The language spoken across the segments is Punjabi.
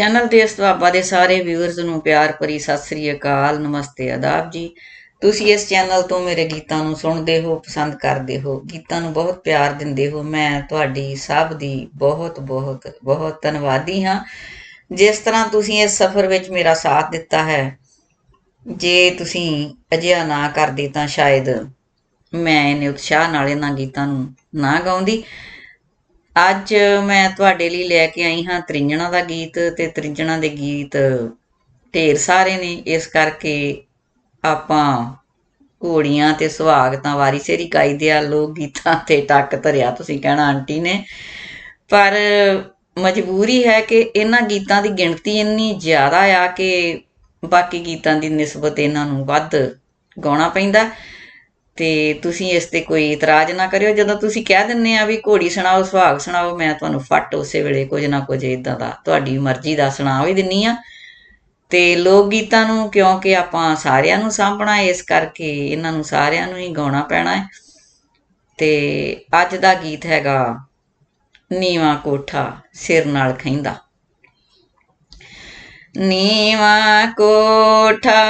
ਚੈਨਲ ਤੇ ਇਸ ਬਾਬਾ ਦੇ ਸਾਰੇ ਵਿਊਅਰਸ ਨੂੰ ਪਿਆਰ ਭਰੀ ਸਤਿ ਸ੍ਰੀ ਅਕਾਲ, ਨਮਸਤੇ ਆਦਾਬ ਜੀ। ਤੁਸੀਂ ਇਸ ਚੈਨਲ ਤੋਂ ਮੇਰੇ ਗੀਤਾਂ ਨੂੰ ਸੁਣਦੇ ਹੋ, ਪਸੰਦ ਕਰਦੇ ਹੋ, ਗੀਤਾਂ ਨੂੰ ਬਹੁਤ ਪਿਆਰ ਦਿੰਦੇ ਹੋ। ਮੈਂ ਤੁਹਾਡੀ ਸਭ ਦੀ ਬਹੁਤ ਬਹੁਤ ਬਹੁਤ ਧੰਨਵਾਦੀ ਹਾਂ। ਜਿਸ ਤਰ੍ਹਾਂ ਤੁਸੀਂ ਇਸ ਸਫ਼ਰ ਵਿੱਚ ਮੇਰਾ ਸਾਥ ਦਿੱਤਾ ਹੈ, ਜੇ ਤੁਸੀਂ ਅਜਿਹਾ ਨਾ ਕਰਦੇ ਤਾਂ ਸ਼ਾਇਦ ਮੈਂ ਇਹਨੇ ਉਤਸ਼ਾਹ ਨਾਲ ਇਹਨਾਂ ਗੀਤਾਂ ਨੂੰ ਨਾ ਗਾਉਂਦੀ। ਅੱਜ ਮੈਂ ਤੁਹਾਡੇ ਲਈ ਲੈ ਕੇ ਆਈ ਹਾਂ ਤ੍ਰਿੰਜਣਾ ਦਾ ਗੀਤ ਤੇ ਤ੍ਰਿੰਜਣਾ ਦੇ ਗੀਤ ਢੇਰ ਸਾਰੇ ਨੇ, ਇਸ ਕਰਕੇ ਆਪਾਂ ਘੋੜੀਆਂ ਤੇ ਸੁਹਾਗ ਤਾਂ ਵਾਰੀ ਸੇਰੀ ਗਾਈਦੇ ਆ, ਲੋਕ ਗੀਤਾਂ ਤੇ ਟੱਕ ਧਰਿਆ ਤੁਸੀਂ ਕਹਿਣਾ ਆਂਟੀ ਨੇ। ਪਰ ਮਜਬੂਰੀ ਹੈ ਕਿ ਇਹਨਾਂ ਗੀਤਾਂ ਦੀ ਗਿਣਤੀ ਇੰਨੀ ਜ਼ਿਆਦਾ ਆ ਕਿ ਬਾਕੀ ਗੀਤਾਂ ਦੀ ਨਿਸਬਤ ਇਹਨਾਂ ਨੂੰ ਵੱਧ ਗਾਉਣਾ ਪੈਂਦਾ। ਤੇ ਤੁਸੀਂ ਇਸ ਤੇ ਕੋਈ ਇਤਰਾਜ਼ ਨਾ ਕਰਿਓ। ਜਦੋਂ ਤੁਸੀਂ ਕਹਿ ਦਿੰਨੇ ਆ ਵੀ ਘੋੜੀ ਸੁਣਾਓ, ਸੁਹਾਗ ਸੁਣਾਓ, ਮੈਂ ਤੁਹਾਨੂੰ ਫੱਟ ਉਸੇ ਵੇਲੇ ਕੁਝ ਨਾ ਕੁਝ ਇਦਾਂ ਦਾ ਤੁਹਾਡੀ ਮਰਜ਼ੀ ਦਾ ਸੁਣਾ ਵੀ ਦਿੰਨੀ ਆ। ਤੇ ਲੋਕ ਗੀਤਾਂ ਨੂੰ ਕਿਉਂਕਿ ਆਪਾਂ ਸਾਰਿਆਂ ਨੂੰ ਸਾਂਭਣਾ ਇਸ ਕਰਕੇ ਇਹਨਾਂ ਨੂੰ ਸਾਰਿਆਂ ਨੂੰ ਹੀ ਗਾਉਣਾ ਪੈਣਾ ਹੈ। ਤੇ ਅੱਜ ਦਾ ਗੀਤ ਹੈਗਾ, ਨੀਵਾ ਕੋਠਾ ਸਿਰ ਨਾਲ ਖੈਂਦਾ ਨੀਵਾ ਕੋਠਾ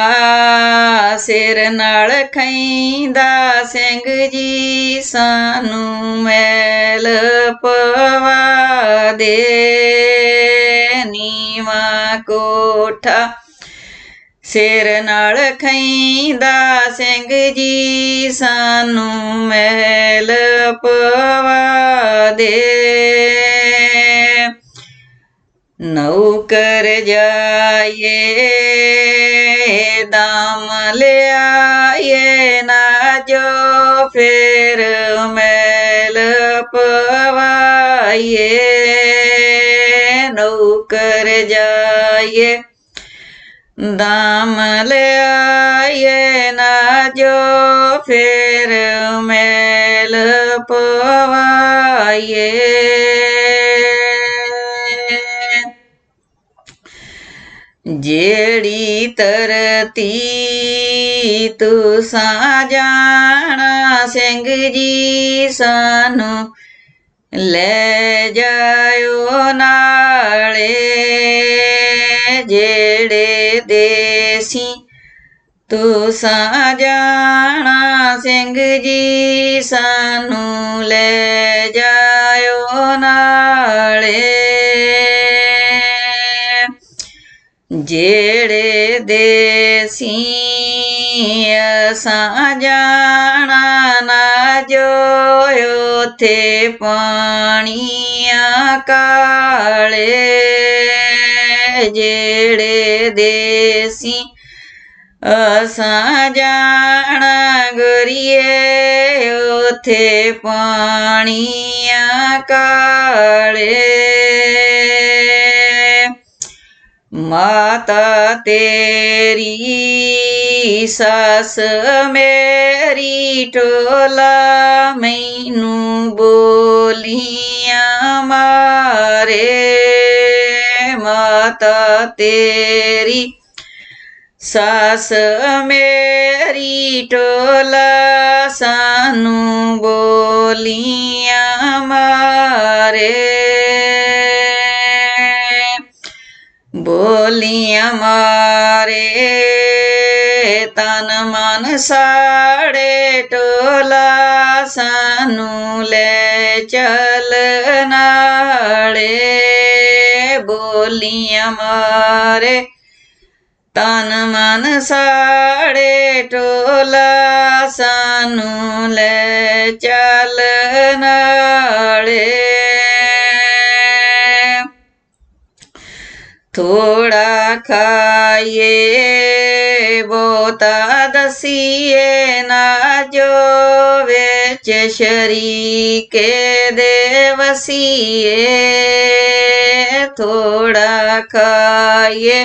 ਸਿਰ ਨਾਲ ਖੈਂਦਾ ਸਿੰਘ ਜੀ, ਸਾਨੂੰ ਮੈਲ ਪਵਾ ਦੇ। ਨੀਵਾ ਕੋਠਾ ਸਿਰ ਨਾਲ ਖੈਂਦਾ ਸਿੰਘ ਜੀ, ਸਾਨੂੰ ਮੈਲ ਪਵਾ ਦੇ। ਨੌਕਰ ਜਾਏ ਦਾਮ ਲਿਆਏ ਨਾ ਜੋ ਫਿਰ ਮੈਲ ਪਵਾਏ ਨੌਕਰ ਜਾਏ ਦਾਮ ਲਿਆਏ ਨਾ ਜੋ ਫਿਰ ਮੈਲ ਪਵਾਏ ਜਿਹੜੀ ਤਰਤੀ ਤੁਸਾਂ ਜਾਣਾ, ਸਿੰਘ ਜੀ ਸਾਨੂੰ ਲੈ ਜਾਇਓ ਨਾਲੇ। ਜਿਹੜੇ ਦੇਸੀ ਤੁਸਾਂ ਜਾਣਾ, ਸਿੰਘ ਜੀ ਸਾਨੂੰ ਲੈ ਜਿਹੜੇ ਦੇਸੀ ਅਸਾਂ ਜਾਣਾ ਨਾ ਜੋ ਉਥੇ ਪਾਣੀਆਂ ਕਾਲੇ ਜਿਹੜੇ ਦੇਸੀ ਅਸਾਂ ਜਾਣਾ ਗੁਰੀਏ ਉਥੇ ਪਾਣੀਆਂ ਕਾਲੇ ਮਾਤਾ ਤੇਰੀ ਸੱਸ ਮੇਰੀ ਟੋਲਾ ਮੈਨੂੰ ਬੋਲੀਆਂ ਮਾਰੇ। ਮਾਤਾ ਤੇਰੀ ਸਸ ਮੇਰੀ ਟੋਲਾ ਸਾਨੂੰ ਬੋਲੀਆਂ ਮਾਰੇ, ਤਨ ਮਨ ਸਾੜੇ ਟੋਲਾ ਸਾਨੂੰ ਲੈ ਚਲ ਨਾਲੇ। ਬੋਲੀਆਂ ਮਾਰੇ, ਤਨ ਮਨ ਸਾੜੇ ਟੋਲਾ ਸਾਨੂੰ ਲੈ ਚਲ ਨਾਲੇ। ਥੋੜਾ ਖਾਈਏ ਬੋਤਾ ਦਸੀਏ ਨਾ ਜੋ ਵਿੱਚ ਸ਼ਰੀਕੇ ਦੇ ਵਸੀਏ ਥੋੜਾ ਖਾਈਏ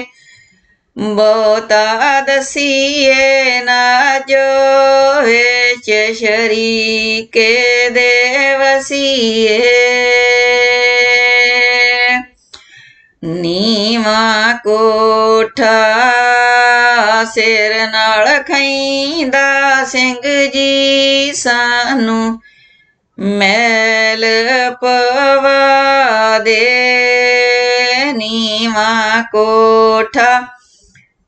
ਬਹੁਤਾ ਦਸੀਏ ਨਾ ਜੋ ਵਿੱਚ ਸ਼ਰੀਕੇ ਦੇ ਵਸੀਏ ਕੋਠਾ ਸਿਰ ਨਾਲ ਖੈਂਦਾ ਸਿੰਘ ਜੀ ਸਾਨੂੰ ਮੈਲ ਪਵਾ ਦੇ ਨੀ ਨੀਵਾ ਕੋਠਾ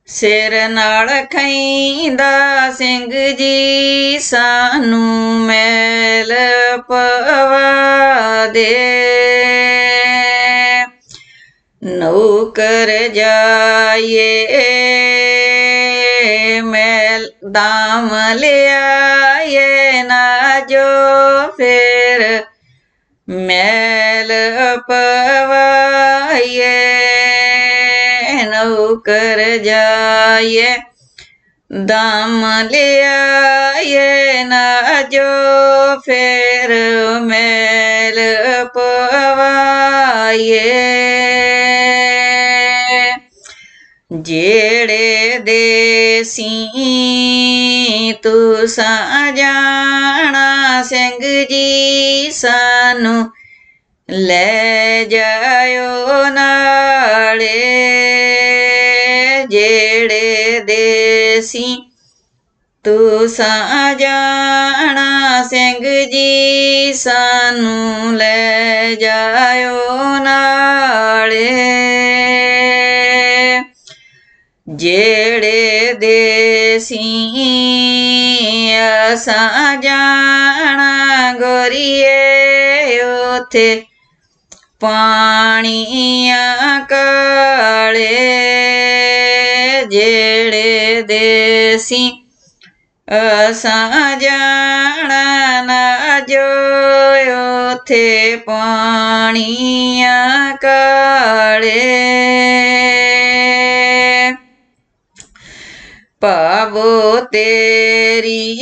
ਸਿਰ ਨਾਲ ਖੈਂਦਾ ਸਿੰਘ ਜੀ ਸਾਨੂੰ ਮੈਲ ਪਵਾ ਦੇ ਨੌਕਰ ਜਾਏ ਮੈਲ ਦਾਮ ਲਿਆਏ ਨਾ ਜੋ ਫਿਰ। ਮੈਲ ਪਵਾਏ ਨੌਕਰ ਜਾਏ ਦਮ ਲਿਆਏ ਨਾ ਜੋ ਫਿਰ ਮੈਲ ਪਵਾਏ ਜਿਹੜੇ ਦੇਸੀ ਤੂੰ ਜਾਣਾ ਸਿੰਘ ਜੀ ਸਾਨੂੰ ਲੈ ਜਾਇਓ ਨਾਲੇ। ਜਿਹੜੇ ਦੇਸੀ ਤੂੰ ਜਾਣਾ ਸਿੰਘ ਜੀ, ਸਾਨੂੰ ਲੈ ਜਾਇਓ ਨਾਲੇ। ਜਿਹੜੇ ਦੇਸੀ ਅਸਾਂ ਜਾਣਾ ਗੋਰੀਏ, ਉਥੇ ਪਾਣੀਆਂ ਕਾਲੇ। ਜਿਹੜੇ ਦੇਸੀ ਅਸਾਂ ਜਾਣਾ ਨਾ ਜੋ ਉਥੇ ਪਾਣੀਆਂ ਕਾਲੇ। ਭਾਵੋ ਤੇਰੀ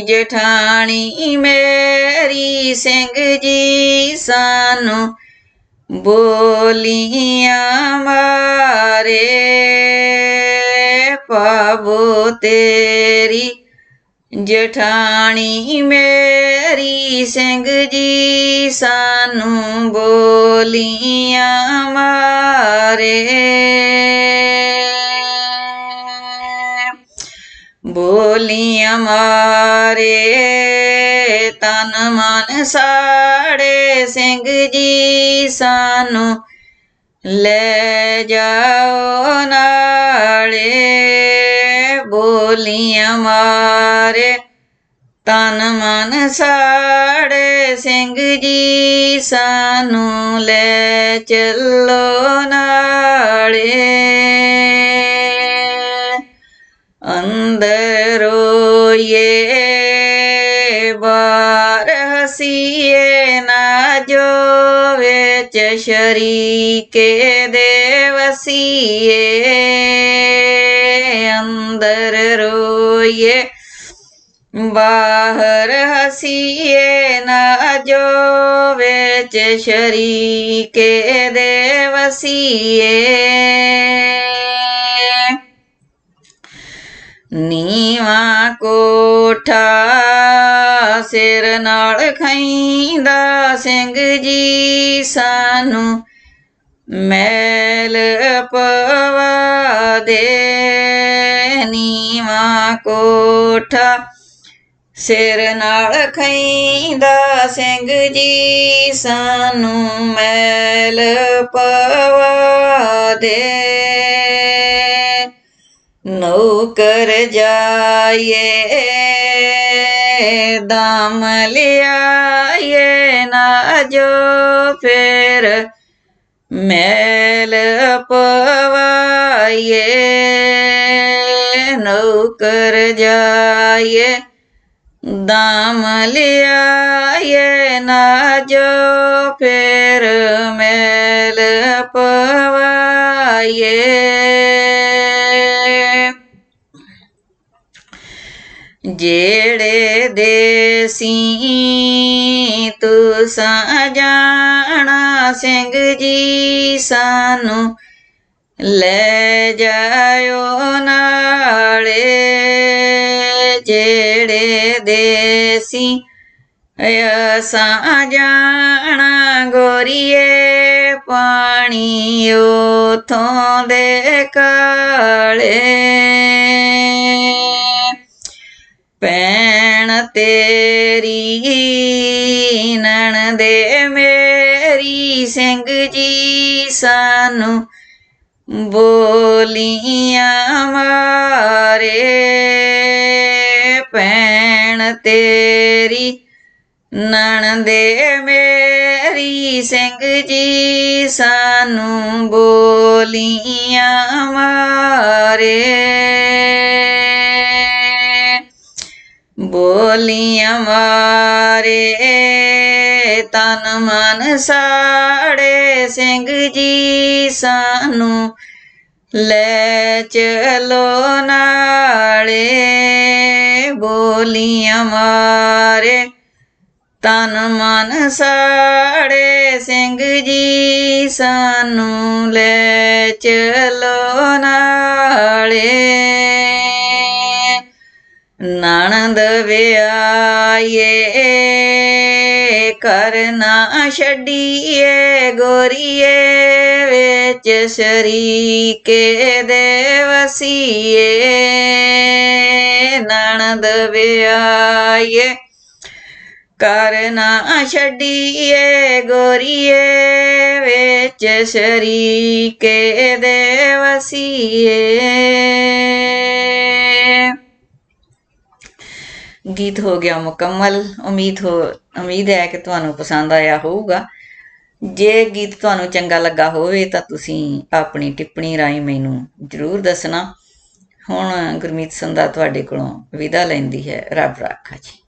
ਜਠਾਣੀ ਮੇਰੀ ਸਿੰਘ ਜੀ ਸਾਨੂੰ ਬੋਲੀਆਂ ਮਾਰੇ ਭਾਵੋ ਤੇਰੀ ਜਠਾਣੀ ਮੇਰੀ ਸਿੰਘ ਜੀ ਸਾਨੂੰ ਬੋਲੀਆਂ ਮਾਰੇ। ਬੋਲੀਆਂ ਮਾਰੇ ਤਨ ਮਨ ਸਾੜੇ ਸਿੰਘ ਜੀ ਸਾਨੂੰ ਲੈ ਜਾਓ ਨਾਲੇ ਬੋਲੀਆਂ ਮਾਰੇ। ਤਨ ਮਨ ਸਾੜੇ ਸਿੰਘ ਜੀ ਸਾਨੂੰ ਲੈ ਚੱਲੋ ਨਾਲੇ। ਅੰਦਰ ਰੋਈਏ ਵਿੱਚ ਸ਼ਰੀਕੇ ਦੇ ਵਸੀਏ ਅੰਦਰ ਰੋਈਏ। ਬਾਹਰ ਹਸੀਏ ਨਾ ਜੋ ਵਿੱਚ ਨੀਵਾ ਕੋਠਾ ਸਿਰ ਨਾਲ ਖੈਂਦਾ ਸਿੰਘ ਜੀ ਸਾਨੂੰ ਮੈਲ ਪਵਾ ਦੇ। ਨੀਵਾ ਕੋਠਾ ਸਿਰ ਨਾਲ ਖੈਂਦਾ ਸਿੰਘ ਜੀ ਸਾਨੂੰ ਮੈਲ ਪਵਾ ਦੇ। ਨੌਕਰ ਜਾਏ ਦਾਮ ਲਿਆਏ ਨਾ ਜੋ ਫਿਰ। ਮੈਲ ਪਵਾਏ ਨੌਕਰ ਜਾਏ ਦਾਮ ਲਿਆਏ ਨਾ ਜੋ ਫਿਰ। ਮੈਲ ਪਵਾਏ ਜਿਹੜੇ ਦੇਸੀ ਤੂੰ ਜਾਣਾ ਸਿੰਘ ਜੀ ਸਾਨੂੰ ਲੈ ਜਾਇਓ ਨਾਲੇ। ਜਿਹੜੇ ਦੇਸੀ ਅਸਾਂ ਜਾਣਾ ਗੋਰੀਏ ਪਾਣੀ ਉਥੋਂ ਦੇ ਕਾਲੇ। ਤੇਰੀ ਨਣ ਦੇ ਮੇਰੀ ਸਿੰਘ ਜੀ ਸਾਨੂੰ ਬੋਲੀਆਂ ਮਾਰੇ। ਭੈਣ ਤੇਰੀ ਨਣਦੇ ਮੇਰੀ ਸਿੰਘ ਜੀ ਸਾਨੂੰ ਬੋਲੀਆਂ ਮਾਰੇ। ਬੋਲੀਆਂ ਮਾਰੇ, ਤਨ ਮਨ ਸਾੜੇ, ਸਿੰਘ ਜੀ ਸਾਨੂੰ ਲੈ ਚਲੋ ਨਾਲੇ। ਬੋਲੀਆਂ ਮਾਰੇ, ਤਨ ਮਨ ਸਾੜੇ, ਸਿੰਘ ਜੀ ਸਾਨੂੰ ਲੈ ਚਲੋ ਨਾਲੇ। ਨਣਦ ਵਿਆਏ ਕਰਨਾ ਛੱਡੀਏ, ਗੋਰੀਏ, ਵਿੱਚ ਸ਼ਰੀਕੇ ਦੇ ਵਸੀਏ। ਨਣਦ ਵਿਆਏ ਕਰਨਾ ਛੱਡੀਏ, ਗੋਰੀਏ, ਵਿੱਚ ਸ਼ਰੀਕੇ ਦੇ ਵਸੀਏ। ਗੀਤ ਹੋ ਗਿਆ ਮੁਕੰਮਲ। ਉਮੀਦ ਹੋ, ਉਮੀਦ ਹੈ ਕਿ ਤੁਹਾਨੂੰ ਪਸੰਦ ਆਇਆ ਹੋਊਗਾ। ਜੇ ਗੀਤ ਤੁਹਾਨੂੰ ਚੰਗਾ ਲੱਗਾ ਹੋਵੇ ਤਾਂ ਤੁਸੀਂ ਆਪਣੀ ਟਿੱਪਣੀ ਰਾਹੀਂ ਮੈਨੂੰ ਜਰੂਰ ਦੱਸਣਾ। ਹੁਣ ਗੁਰਮੀਤ ਸੰਧਾ ਤੁਹਾਡੇ ਕੋਲੋਂ ਵਿਦਾ ਲੈਂਦੀ ਹੈ, ਰੱਬ ਰਾਖਾ ਜੀ।